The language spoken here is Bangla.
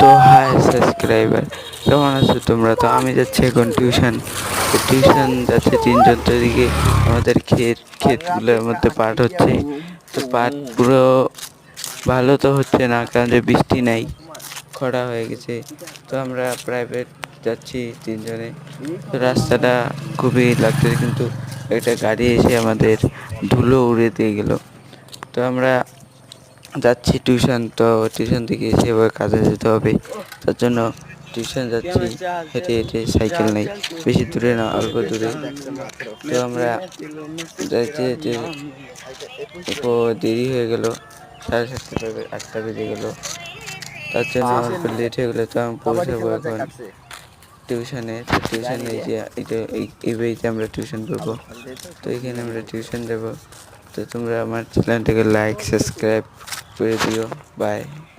তো হাই সাবস্ক্রাইবার কেমন আছো তোমরা? তো আমি যাচ্ছি এখন টিউশন টিউশন যাচ্ছে তিনজন, তো এদিকে আমাদের ক্ষেত, ক্ষেতগুলোর মধ্যে পাট হচ্ছে। তো পাট পুরো ভালো তো হচ্ছে না, কারণ যে বৃষ্টি নাই, খরা হয়ে গেছে। তো আমরা প্রাইভেট যাচ্ছি তিনজনে। তো রাস্তাটা খুবই লাগতেছে, কিন্তু একটা গাড়ি এসে আমাদের ধুলো উড়িয়ে দিয়ে গেল। তো আমরা যাচ্ছি টিউশন তো টিউশন থেকে এবার কাজে যেতে হবে। তার জন্য টিউশন যাচ্ছি, হেঁটে হেঁটে সাইকেল নেই। বেশি দূরে না, অল্প দূরে। তো আমরা যাইতে যেতে দেরি হয়ে গেল, সাড়ে সাতটা আটটা বেজে গেল। তার জন্য অল্প লেট হয়ে গেলো, তো আমি পৌঁছাবো এখন টিউশনে তো টিউশনে যে এটা এই এই বাড়িতে আমরা টিউশন করব। তো এখানে আমরা টিউশন দেবো। তো তোমরা আমার চ্যানেলটাকে like subscribe Cuídate, tío. Bye.